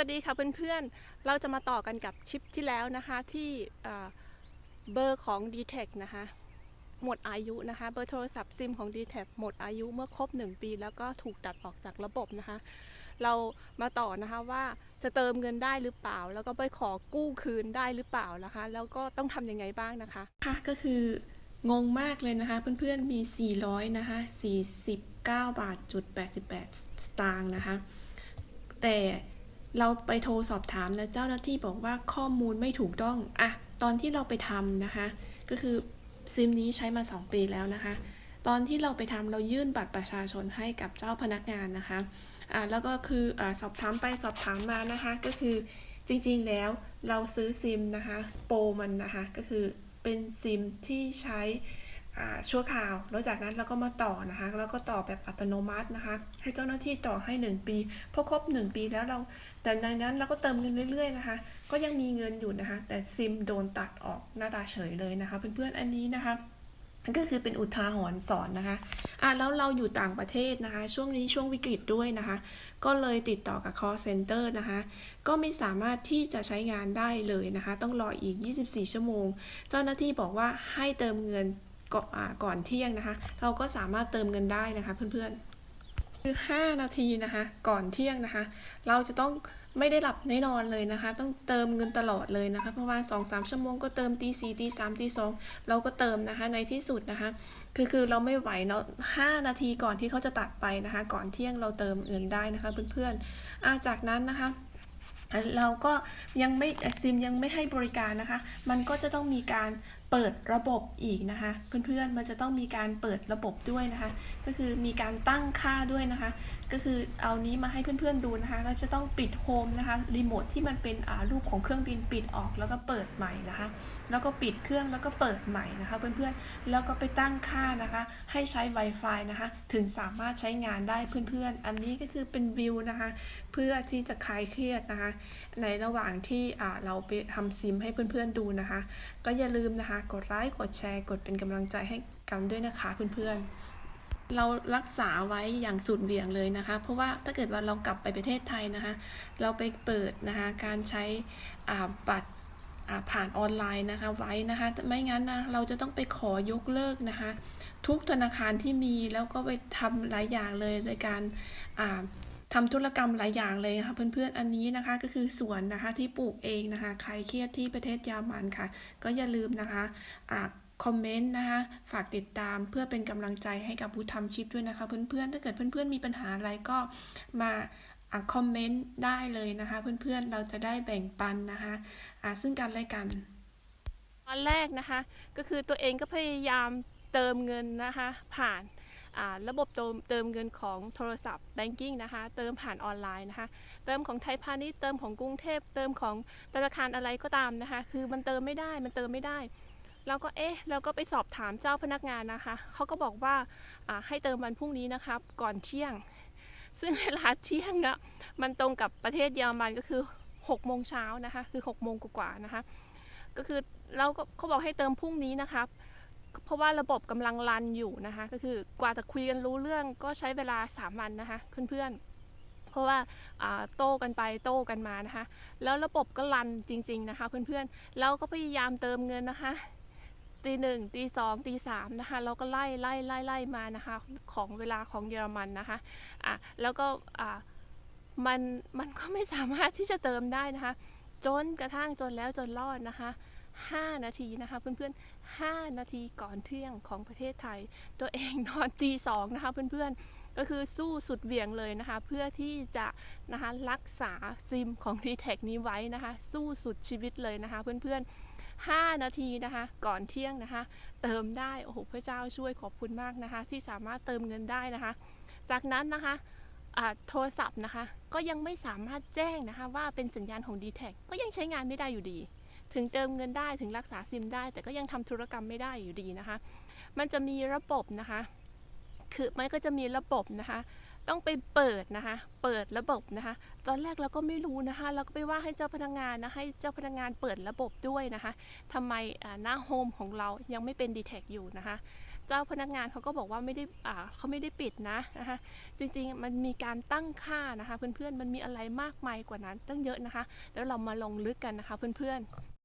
วัสดีค่ะเพื่อนๆ เราจะมาต่อกันกับชิปที่แล้วนะคะที่เบอร์ของ d t แทนะคะหมดอายุนะคะเบอร์โทรศัพท์ซิมของ d t แทหมดอายุเมื่อครบ 1 ปีแล้วก็ถูกตัดออกจากระบบนะคะ เรามาต่อนะคะว่าจะเติมเงินได้หรือเปล่า แล้วก็ไปขอกู้คืนได้หรือเปล่านะคะ แล้วก็ต้องทำยังไงบ้างนะคะค่ะก็คืองงมากเลยนะคะ เพื่อนๆมี 400นะคะ49บาทจุด88 สตางค์นะคะ แต่ เราไปโทรสอบถามนะเจ้าหน้าที่บอกว่าข้อมูลไม่ถูกต้องอะตอนที่เราไปทำนะคะ ก็คือซิมนี้ใช้มา 2 ปีแล้วนะคะ ตอนที่เราไปทำเรายื่นบัตรประชาชนให้กับเจ้าพนักงานนะคะอ่าแล้วก็คืออาสอบถามไปสอบถามมานะคะ ก็คือจริงๆแล้วเราซื้อซิมนะคะ โปรมันนะคะ ก็คือเป็นซิมที่ใช้ ชั่วคราว แล้วจากนั้นเราก็มาต่อนะคะ แล้วก็ต่อแบบอัตโนมัตินะคะ ให้เจ้าหน้าที่ต่อให้ 1 ปี พอครบ 1 ปีแล้วเรา แต่ในนั้นเราก็เติมเงินเรื่อยๆนะคะ ก็ยังมีเงินอยู่นะคะ แต่ซิมโดนตัดออกหน้าตาเฉยเลยนะคะ เพื่อนๆ อันนี้นะคะก็คือเป็นอุทาหรณ์สอนนะคะ อะแล้วเราอยู่ต่างประเทศนะคะ ช่วงนี้ช่วงวิกฤตด้วยนะคะ ก็เลยติดต่อกับ call center นะคะ ก็ไม่สามารถที่จะใช้งานได้เลยนะคะ ต้องรออีก 24 ชั่วโมง เจ้าหน้าที่บอกว่าให้เติมเงิน ก่อนก่อนเที่ยงนะคะ เราก็สามารถเติมเงินได้นะคะเพื่อนๆ คือ 5 นาทีนะคะ ก่อนเที่ยงนะคะ เราจะต้องไม่ได้หลับได้นอนเลยนะคะ ต้องเติมเงินตลอดเลยนะคะประมาณ2-3ชั่วโมงก็เติมตีสี่ตีสามตีสองเราก็เติมนะคะในที่สุดนะคะคือคือเราไม่ไหวเนาะ5นาทีก่อนที่เขาจะตัดไปนะคะ ก่อนเที่ยงเราเติมเงินได้นะคะเพื่อนๆอาจากนั้นนะคะเราก็ยังไม่ซิมยังไม่ให้บริการนะคะ มันก็จะต้องมีการ เปิดระบบอีกนะคะ เพื่อนๆมันจะต้องมีการเปิดระบบด้วยนะคะ ก็คือมีการตั้งค่าด้วยนะคะ ก็คือเอานี้มาให้เพื่อนๆดูนะคะก็จะต้องปิดโฮมนะคะรีโมทที่มันเป็นอ่ารูปของเครื่องบินปิดออกแล้วก็เปิดใหม่นะคะ แล้วก็ปิดเครื่องแล้วก็เปิดใหม่นะคะ เพื่อนๆแล้วก็ไปตั้งค่านะคะ ให้ใช้ Wi-Fi นะคะ ถึงสามารถใช้งานได้เพื่อนๆ อันนี้ก็คือเป็นวิวนะคะ เพื่อที่จะคลายเครียดนะคะ ในระหว่างที่อ่าเราไปทำซิมให้เพื่อนๆดูนะคะ ก็อย่าลืมนะคะกดไลค์กดแชร์ กดเป็นกำลังใจให้กันด้วยนะคะเพื่อนๆ เรารักษาไว้อย่างสุดเหวี่ยงเลยนะคะ เพราะว่าถ้าเกิดว่าเรากลับไปประเทศไทยนะคะ เราไปเปิดนะคะการใช้บัตรผ่านออนไลน์นะคะไว้นะคะไม่งั้นนะเราจะต้องไปขอยกเลิกนะคะ ทุกธนาคารที่มีแล้วก็ไปทำหลายอย่างเลยในการ อ่าทำธุรกรรมหลายอย่างเลยค่ะเพื่อนๆอันนี้นะคะก็คือสวนนะคะที่ปลูกเองนะคะ ใครเครียดที่ประเทศเยอรมันค่ะ ก็อย่าลืมนะคะอ่าคอมเมนต์นะคะ ฝากติดตามเพื่อเป็นกำลังใจให้กับผู้ทำคลิปด้วยนะคะ เพื่อนๆ ถ้าเกิดเพื่อนๆ มีปัญหาอะไรก็มาอ่าคอมเมนต์ได้เลยนะคะ เพื่อนๆ เราจะได้แบ่งปันนะคะอ่าซึ่งกันและกันตอนแรกนะคะ ก็คือตัวเองก็พยายามเติมเงินนะคะ ผ่าน ระบบเติมเงินของโทรศัพท์แบงกิ้งนะคะเติมผ่านออนไลน์นะคะเติมของไทยพาณิชย์เติมของกรุงเทพเติมของธนาคารอะไรก็ตามนะคะคือมันเติมไม่ได้มันเติมไม่ได้เราก็เอ๊ะเราก็ไปสอบถามเจ้าพนักงานนะคะเขาก็บอกว่าอ่าให้เติมวันพรุ่งนี้นะครับก่อนเที่ยง ซึ่งเวลาเที่ยงนะมันตรงกับประเทศเยอรมันก็คือ6โมงเช้านะคะคือ6โมงกว่าๆนะคะก็คือเราก็เขาบอกให้เติมพรุ่งนี้นะครับ เพราะว่าระบบกำลังรันอยู่นะคะ ก็คือกว่าจะคุยกันรู้เรื่องก็ใช้เวลา 3 วันนะคะเพื่อนๆ เพราะว่าโต้กันไปโต้กันมานะคะ แล้วระบบก็รันจริง ๆนะคะ เพื่อนๆเราก็พยายามเติมเงินนะคะตีหนึ่งตีสองตีสามนะคะเราก็ไล่ไล่ไล่ไล่มานะคะของเวลาของเยอรมันนะคะอะแล้วก็อ่ามันมันก็ไม่สามารถที่จะเติมได้นะคะ จนกระทั่งจนแล้วจนรอดนะคะ 5 นาทีนะคะ เพื่อนๆ 5 นาทีก่อนเที่ยงของประเทศไทย ตัวเองนอนตีสองนะคะ เพื่อนๆก็คือสู้สุดเหวี่ยงเลยนะคะ เพื่อที่จะนะคะรักษาซิมของ d t แทนี้ไว้นะคะ สู้สุดชีวิตเลยนะคะ เพื่อนๆ 5 นาทีนะคะ ก่อนเที่ยงนะคะ เติมได้โอ้โหพระเจ้าช่วยขอบคุณมากนะคะ ที่สามารถเติมเงินได้นะคะ จากนั้นนะคะโทรศัพท์นะคะ ก็ยังไม่สามารถแจ้งนะคะ ว่าเป็นสัญญาณของ d t แทก็ยังใช้งานไม่ได้อยู่ดี ถึงเติมเงินได้ถึงรักษาซิมได้ แต่ก็ยังทำธุรกรรมไม่ได้อยู่ดีนะคะ มันจะมีระบบนะคะ คือมันก็จะมีระบบนะคะ ต้องไปเปิดนะคะ เปิดระบบนะคะ ตอนแรกเราก็ไม่รู้นะคะ เราก็ไปว่าให้เจ้าพนักงานนะให้เจ้าพนักงานเปิดระบบด้วยนะคะทำไมหน้าโฮมของเรายังไม่เป็น d t แท็อยู่นะคะเจ้าพนักงานเขาก็บอกว่าไม่ได้เขาไม่ได้ปิดนะนะคะจริงๆ มันมีการตั้งค่านะคะ เพื่อนๆ มันมีอะไรมากมายกว่านั้นตั้งเยอะนะคะ แล้วเรามาลงลึกกันนะคะเพื่อนๆ